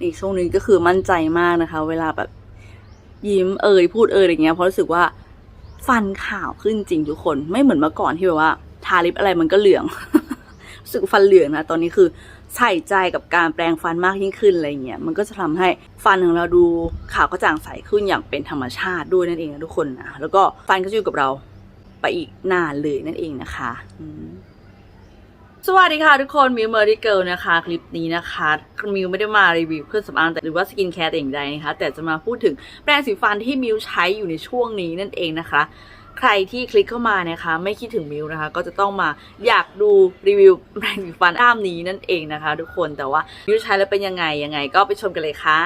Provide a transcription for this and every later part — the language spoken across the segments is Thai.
นี่ช่วงนี้ก็คือมั่นใจมากนะคะ เวลาแบบยิ้มเอ่ยพูดเอ่ยอะไรเงี้ยเพราะรู้สึกว่าฟันขาวขึ้นจริงทุกคนไม่เหมือนเมื่อก่อนที่แบบว่า ทาลิปอะไรมันก็เหลืองรู้สึกฟันเหลืองนะตอนนี้คือใส่ใจกับการแปรงฟันมากยิ่งขึ้นอะไรเงี้ยมันก็จะทำให้ฟันของเราดูขาวกระจ่างใสขึ้นอย่างเป็นธรรมชาติด้วยนั่นเองนะทุกคนนะแล้วก็ฟันก็จะอยู่กับเราไปอีกนานเลยนั่นเองนะคะอื สวัสดีค่ะทุกคนมิวเมอร์ดี้เกิลนะคะ คลิปนี้นะคะมิวไม่ได้มารีวิวเครื่องสำอางแต่หรือว่าสกินแคร์แต่อย่างใดนะคะ แต่จะมาพูดถึงแปรงสีฟันที่มิวใช้อยู่ในช่วงนี้นั่นเองนะคะ ใครที่คลิกเข้ามานะคะ ไม่คิดถึงมิวนะคะ ก็จะต้องมาอยากดูรีวิวแปรงสีฟันด้ามนี้นั่นเองนะคะ ทุกคนแต่ว่ามิวใช้แล้วเป็นยังไงยังไง ก็ไปชมกันเลยค่ะ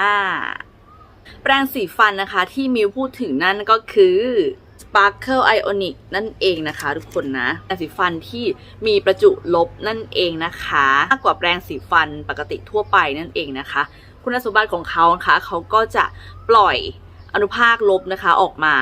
แปรงสีฟันนะคะที่มิวพูดถึงนั่นก็คือ Sparkle Ionic นั่นเองนะคะ ทุกคนนะแปรงสีฟันที่มีประจุลบนั่นเองนะคะมากกว่าแปรงสีฟันปกติทั่วไปนั่นเองนะคะ คุณสมบัติของเขานะคะเขาก็จะปล่อยอนุภาคลบนะคะออกมา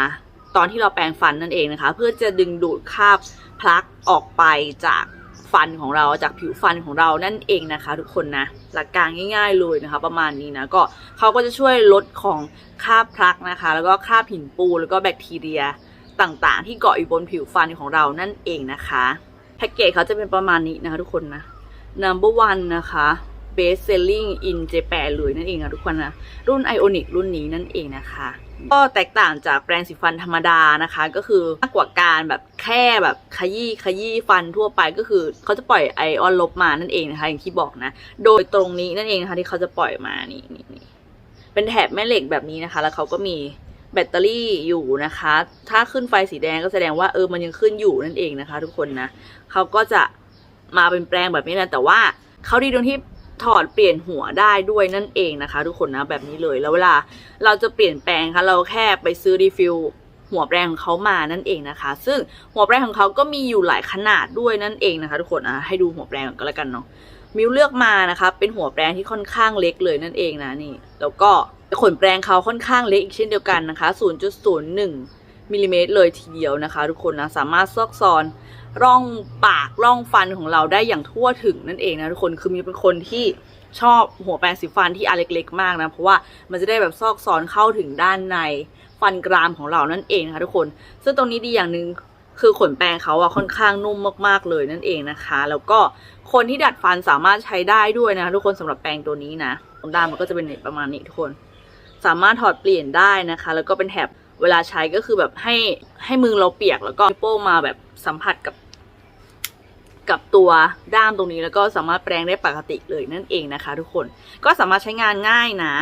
ตอนที่เราแปรงฟันนั่นเองนะคะ เพื่อจะดึงดูดคราบพลักออกไปจากฟันของเราจากผิวฟันของเรานั่นเองนะคะ ทุกคนนะหลักการง่าย ๆ เลยนะคะ ประมาณนี้นะก็เขาก็จะช่วยลดของคราบพลักนะคะ แล้วก็คราบหินปูนแล้วก็แบคทีเรีย ต่างๆ ที่เกาะอยู่บนผิวฟันของเรานั่นเองนะคะแพ็กเกจเขาจะเป็นประมาณนี้นะคะทุกคนนะ number one นะคะ best selling in Japan เลยนั่นเองนะทุกคนนะ รุ่น Ionic รุ่นนี้นั่นเองนะคะ ก็แตกต่างจากแปรงสีฟันธรรมดานะคะ ก็คือมากกว่าการแบบแค่แบบขยี้ขยี้ฟันทั่วไปก็คือเขาจะปล่อยไอออนลบมานั่นเองนะคะ อย่างที่บอกนะ โดยตรงนี้นั่นเองนะคะที่เขาจะปล่อยมานี่นี่นี่เป็นแถบแม่เหล็กแบบนี้นะคะ แล้วเขาก็มี แบตเตอรี่อยู่นะคะ ถ้าขึ้นไฟสีแดงก็แสดงว่าเออมันยังขึ้นอยู่นั่นเองนะคะ ทุกคนนะเขาก็จะมาเป็นแปลงแบบนี้นะแต่ว่าเขาดีตรงที่ถอดเปลี่ยนหัวได้ด้วยนั่นเองนะคะ ทุกคนนะแบบนี้เลยแล้วเวลาเราจะเปลี่ยนแปลงคะเราแค่ไปซื้อรีฟิลหัวแปรงของเขามานั่นเองนะคะ ซึ่งหัวแปรงของเขาก็มีอยู่หลายขนาดด้วยนั่นเองนะคะ ทุกคนอะให้ดูหัวแปรงก่อนก็แล้วกันเนาะมิวเลือกมานะคะ เป็นหัวแปรงที่ค่อนข้างเล็กเลยนั่นเองนะนี่ แล้วก็ ขนแปรงเขาค่อนข้างเล็กอีกเช่นเดียวกันนะคะ 0.01มิลลิเมตรเลยทีเดียวนะคะ ทุกคนนะ สามารถซอกซอนร่องปากร่องฟันของเราได้อย่างทั่วถึงนั่นเองนะทุกคน คือมิวเป็นคนที่ชอบหัวแปรงสีฟันที่อันเล็กๆมากนะ เพราะว่ามันจะได้แบบซอกซอนเข้าถึงด้านในฟันกรามของเรานั่นเองนะคะทุกคน ซึ่งตรงนี้ดีอย่างหนึ่งคือขนแปรงเขาอะค่อนข้างนุ่มมากๆเลยนั่นเองนะคะ แล้วก็คนที่ดัดฟันสามารถใช้ได้ด้วยนะคะทุกคนสำหรับแปรงตัวนี้นะตรงด้านมันก็จะเป็นประมาณนี้ทุกคน สามารถถอดเปลี่ยนได้นะคะ แล้วก็เป็นแถบเวลาใช้ก็คือแบบให้ให้มือเราเปียกแล้วก็นิ้โป้มาแบบสัมผัสกับ กับตัวด้ามตรงนี้แล้วก็สามารถแปรงได้ปกติเลยนั่นเองนะคะ ทุกคนก็สามารถใช้งานง่ายนะ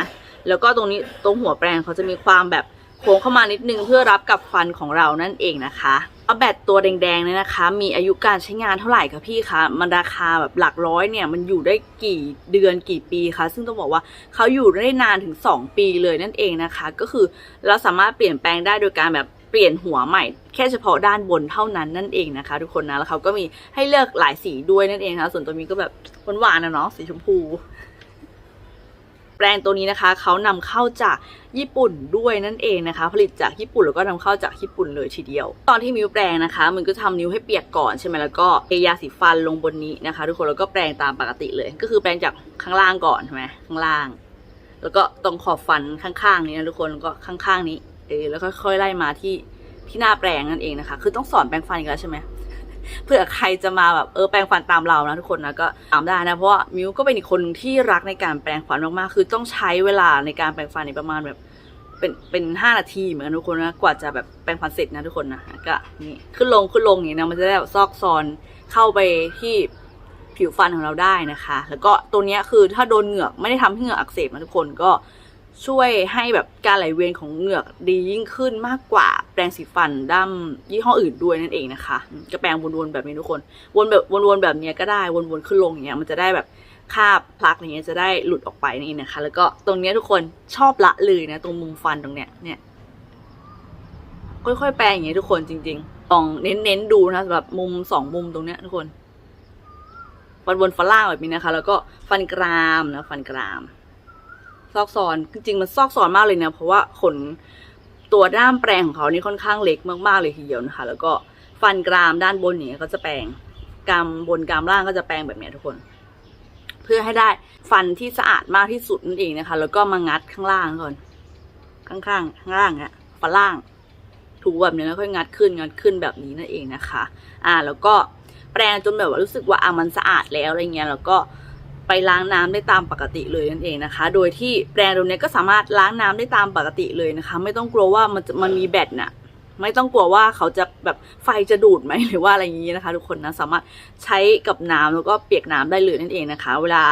แล้วก็ตรงนี้ตรงหัวแปรงเขาจะมีความแบบโค้งเข้ามานิดนึงเพื่อรับกับฟันของเรานั่นเองนะคะ อาแบตตัวแดงๆเนี่ยนะคะ มีอายุการใช้งานเท่าไหร่คะพี่คะมันราคาแบบหลักร้อยเนี่ยมันอยู่ได้กี่เดือนกี่ปีคะซึ่งต้องบอกว่าเขาอยู่ได้นานถึง 2 ปีเลยนั่นเองนะคะ ก็คือเราสามารถเปลี่ยนแปลงได้โดยการแบบเปลี่ยนหัวใหม่แค่เฉพาะด้านบนเท่านั้นนั่นเองนะคะ ทุกคนนะแล้วเขาก็มีให้เลือกหลายสีด้วยนั่นเองนะคะส่วนตัวนี้ก็แบบหวานๆนะเนาะสีชมพู แปรงตัวนี้นะคะเขานำเข้าจากญี่ปุ่นด้วยนั่นเองนะคะ ผลิตจากญี่ปุ่นแล้วก็นำเข้าจากญี่ปุ่นเลยทีเดียว ตอนที่มิวแปรงนะคะมันก็ทำนิ้วให้เปียกก่อนใช่ไหมแล้วก็เทยาสีฟันลงบนนี้นะคะทุกคนแล้วก็แปรงตามปกติเลย ก็คือแปรงจากข้างล่างก่อนใช่ไหมข้างล่าง แล้วก็ตรงขอบฟันข้างๆนี้นะทุกคนแล้วก็ข้างๆนี้เออแล้วค่อยๆไล่มาที่ที่หน้าแปรงนั่นเองนะคะ คือต้องสอนแปรงฟันอีกแล้วใช่ไหม เผื่อใครจะมาแบบเออแปรงฟันตามเรานะทุกคนนะก็ตามได้นะเพราะว่ามิวก็เป็นอีกคนที่รักในการแปรงฟันมากๆคือต้องใช้เวลาในการแปรงฟันในประมาณแบบเป็นเป็นห้านาทีเหมือนกันทุกคนนะกว่าจะแบบแปรงฟันเสร็จนะทุกคนนะก็นี่ขึ้นลงขึ้นลงอย่างนี้นะมันจะได้แบบซอกซอนเข้าไปที่ผิวฟันของเราได้นะคะ แล้วก็ตัวเนี้ยคือถ้าโดนเหงือกไม่ได้ทำให้เหงือกอักเสบนะทุกคนก็ ช่วยให้แบบการไหลเวียนของเหงือกดียิ่งขึ้นมากกว่าแปรงสีฟันด้ามยี่ห้ออื่นด้วยนั่นเองนะคะก็แปรงวนๆแบบนี้ทุกคน วนแบบวนๆแบบนี้ก็ได้วนๆขึ้นลงอย่างเงี้ยมันจะได้แบบคาบพลักอย่างเงี้ยจะได้หลุดออกไปนี่นะคะ แล้วก็ตรงเนี้ยทุกคนชอบละเลยนะ ตรงมุมฟันตรงเนี้ยเนี่ยค่อยๆแปรงอย่างเงี้ยทุกคนจริงๆลองเน้นๆดูนะสำหรับมุมสองมุมตรงเนี้ยทุกคนฟันบนฟันล่างแบบนี้นะคะ แล้วก็ฟันกรามนะฟันกราม ซอกซอนจริงๆมันซอกซอนมากเลยเนะเพราะว่าขนตัวด้ามแปรงของเขานี่ค่อนข้างเล็กมากๆเลยทีเดียวนะคะ แล้วก็ฟันกรามด้านบนเนี่ยก็จะแปรงกรามบนกรามล่างก็จะแปรงแบบเนี้ยทุกคน เพื่อให้ได้ฟันที่สะอาดมากที่สุดนั่นเองนะคะ แล้วก็มางัดข้างล่างก่อน ข้างๆข้างล่างเนี่ยฟันล่าง ถูแบบนี้แล้วค่อยงัดขึ้นงัดขึ้นแบบนี้นั่นเองนะคะ อ่าแล้วก็แปรงจนแบบว่ารู้สึกว่าอะมันสะอาดแล้วอะไรเงี้ยแล้วก็ ไปล้างน้ำได้ตามปกติเลยนั่นเองนะคะ โดยที่แปรงตรงเนี้ยก็สามารถล้างน้ำได้ตามปกติเลยนะคะ ไม่ต้องกลัวว่ามันมันมีแบตน่ะไม่ต้องกลัวว่าเขาจะแบบไฟจะดูดไหมหรือว่าอะไรอย่างนี้นะคะ ทุกคนนะสามารถใช้กับน้ำแล้วก็เปียกน้ำได้เลยนั่นเองนะคะ เวลา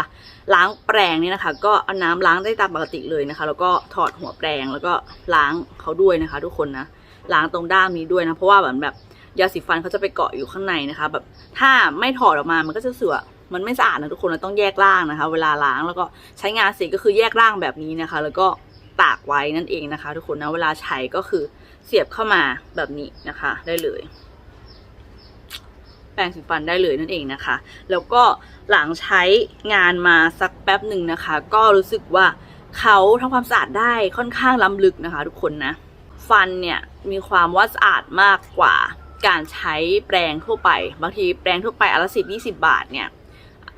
ล้างแปรงเนี่ยนะคะ ก็เอาน้ำล้างได้ตามปกติเลยนะคะ แล้วก็ถอดหัวแปรงแล้วก็ล้างเขาด้วยนะคะ ทุกคนนะล้างตรงด้ามนี้ด้วยนะเพราะว่าแบบแบบยาสีฟันเขาจะไปเกาะอยู่ข้างในนะคะ แบบถ้าไม่ถอดออกมามันก็จะเสือ มันไม่สะอาดนะทุกคนเราต้องแยกร่างนะคะ เวลาล้างแล้วก็ใช้งานเสร็จก็คือแยกร่างแบบนี้นะคะ แล้วก็ตากไว้นั่นเองนะคะ ทุกคนนะเวลาใช้ก็คือเสียบเข้ามาแบบนี้นะคะ ได้เลย แปรงสีฟันได้เลยนั่นเองนะคะ แล้วก็หลังใช้งานมาสักแป๊บหนึ่งนะคะ ก็รู้สึกว่าเขาทำความสะอาดได้ค่อนข้างล้ำลึกนะคะ ทุกคนนะฟันเนี่ยมีความว่าสะอาดมากกว่าการใช้แปรงทั่วไป บางทีแปรงทั่วไปอนละสิบยี่สิบาทเนี่ย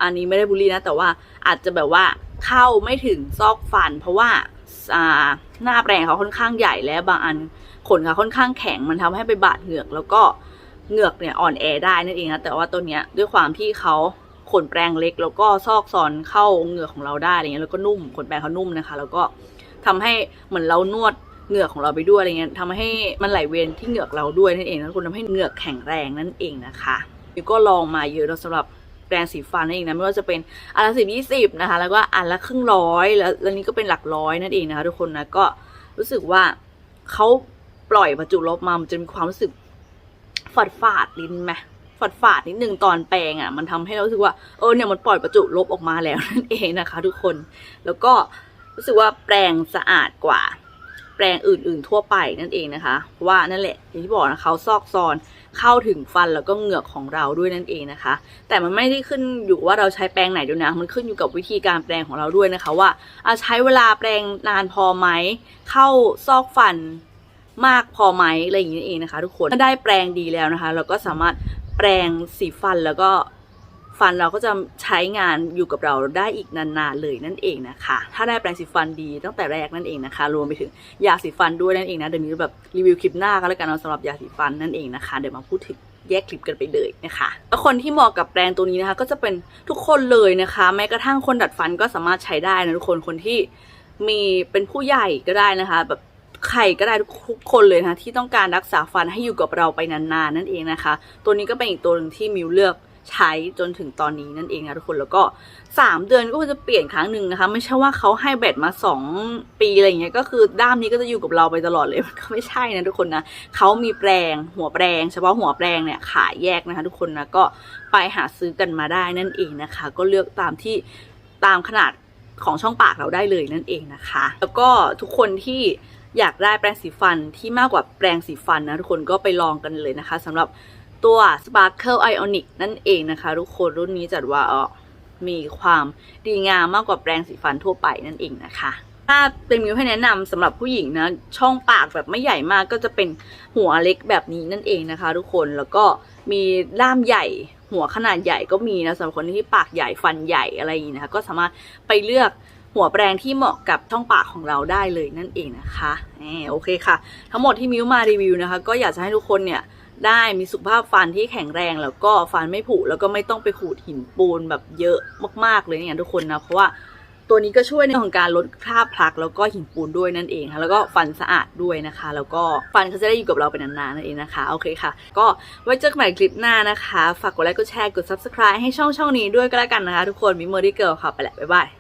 อันนี้ไม่ได้บูลลี่นะ แต่ว่าอาจจะแบบว่าเข้าไม่ถึงซอกฟัน เพราะว่าหน้าแปรงเขาค่อนข้างใหญ่และบางอันขนเขาค่อนข้างแข็งมันทำให้ไปบาดเหงือก แล้วก็เหงือกเนี่ยอ่อนแอได้นั่นเองนะแต่ว่าตัวเนี้ยด้วยความที่เขาขนแปรงเล็ก แล้วก็ซอกซอนเข้าเหงือกของเราได้อะไรเงี้ยแล้วก็นุ่มขนแปรงเขานุ่มนะคะ แล้วก็ทำให้เหมือนเรานวดเหงือกของเราไปด้วยอะไรเงี้ยทำให้มันไหลเวียนที่เหงือกเราด้วยนั่นเองนะคุณทำให้เหงือกแข็งแรงนั่นเองนะคะมิวก็ลองมาเยอะแล้วสำหรับ แปรงสีฟันนั่นเองนะไม่ว่าจะเป็นอันละสิบยี่สิบนะคะ แล้วก็อันละครึ่งร้อยแล้วแล้วนี้ก็เป็นหลักร้อยนั่นเองนะคะทุกคนนะก็รู้สึกว่าเขาปล่อยประจุลบมามันจะมีความรู้สึกฝาดฝาดลิ้นไหมฝาดฝาดนิดนึงตอนแปรงอะ มันทำให้เรารู้สึกว่าเออเนี่ยมันปล่อยประจุลบออกมาแล้วนั่นเองนะคะ ทุกคนแล้วก็รู้สึกว่าแปรงสะอาดกว่า แปรงอื่น ๆ ทั่วไปนั่นเองนะคะเพราะว่านั่นแหละอย่างที่บอกนะเขาซอกซอนเข้าถึงฟันแล้วก็เหงือกของเราด้วยนั่นเองนะคะ แต่มันไม่ได้ขึ้นอยู่ว่าเราใช้แปรงไหนด้วยนะ มันขึ้นอยู่กับวิธีการแปรงของเราด้วยนะคะว่าอะใช้เวลาแปรงนานพอไหมเข้าซอกฟันมากพอไหมอะไรอย่างนี้เองนะคะ ทุกคนถ้าได้แปรงดีแล้วนะคะ เราก็สามารถแปรงสีฟันแล้วก็ ฟันเราก็จะใช้งานอยู่กับเราได้อีกนานๆเลยนั่นเองนะคะ ถ้าได้แปรงสีฟันดีตั้งแต่แรกนั่นเองนะคะ รวมไปถึงยาสีฟันด้วยนั่นเองนะเดี๋ยวนี้แบบรีวิวคลิปหน้าก็แล้วกันเนาะสำหรับยาสีฟันนั่นเองนะคะ เดี๋ยวมาพูดถึงแยกคลิปกันไปเลยนะคะแล้วคนที่เหมาะกับแปรงตัวนี้นะคะ ก็จะเป็นทุกคนเลยนะคะ แม้กระทั่งคนดัดฟันก็สามารถใช้ได้นะทุกคนคนที่มีเป็นผู้ใหญ่ก็ได้นะคะ แบบใครก็ได้ทุกคนเลยนะที่ต้องการรักษาฟันให้อยู่กับเราไปนานๆนั่นเองนะคะ ตัวนี้ก็เป็นอีกตัวหนึ่งที่มิวเลือก ใช้จนถึงตอนนี้นั่นเองนะทุกคนแล้วก็ 3 เดือนก็จะเปลี่ยนครั้งหนึ่งนะคะ ไม่ใช่ว่าเขาให้แบตมา 2 ปีอะไรอย่างเงี้ยก็คือด้ามนี้ก็จะอยู่กับเราไปตลอดเลยมันก็ไม่ใช่นะทุกคนนะเขามีแปรงหัวแปรงเฉพาะหัวแปรงเนี่ยขายแยกนะคะ ทุกคนนะก็ไปหาซื้อกันมาได้นั่นเองนะคะ ก็เลือกตามที่ตามขนาดของช่องปากเราได้เลยนั่นเองนะคะ แล้วก็ทุกคนที่อยากได้แปรงสีฟันที่มากกว่าแปรงสีฟันนะทุกคนก็ไปลองกันเลยนะคะสำหรับ ตัว Sparkle Ionic นั่นเองนะคะ ทุกคนรุ่นนี้จัดว่าออมีความดีงามมากกว่าแปรงสีฟันทั่วไปนั่นเองนะคะ ถ้าเป็นมิวให้แนะนำสำหรับผู้หญิงนะ ช่องปากแบบไม่ใหญ่มากก็จะเป็นหัวเล็กแบบนี้นั่นเองนะคะ ทุกคนแล้วก็มีด้ามใหญ่หัวขนาดใหญ่ก็มีนะสำหรับคนที่ปากใหญ่ฟันใหญ่อะไรอย่างนี้นะคะ ก็สามารถไปเลือกหัวแปรงที่เหมาะกับช่องปากของเราได้เลยนั่นเองนะคะโอเคค่ะ ทั้งหมดที่มิวมารีวิวนะคะ ก็อยากจะให้ทุกคนเนี่ย ได้มีสุขภาพฟันที่แข็งแรงแล้วก็ฟันไม่ผุแล้วก็ไม่ต้องไปขูดหินปูนแบบเยอะมาก ๆ เลยเนี่ยทุกคนนะ เพราะว่าตัวนี้ก็ช่วยในเรื่องของการลดคราบพลักแล้วก็หินปูนด้วยนั่นเองค่ะแล้วก็ฟันสะอาดด้วยนะคะ แล้วก็ฟันเขาจะได้อยู่กับเราไปนานๆนั่นเองนะคะโอเคค่ะ ก็ไว้เจอกันใหม่คลิปหน้านะคะ ฝากกดไลค์กดแชร์กด subscribe ให้ช่องช่องนี้ด้วยก็แล้วกันนะคะ ทุกคนมิมเมอรี่เกิลค่ะไปแหละบ๊ายบาย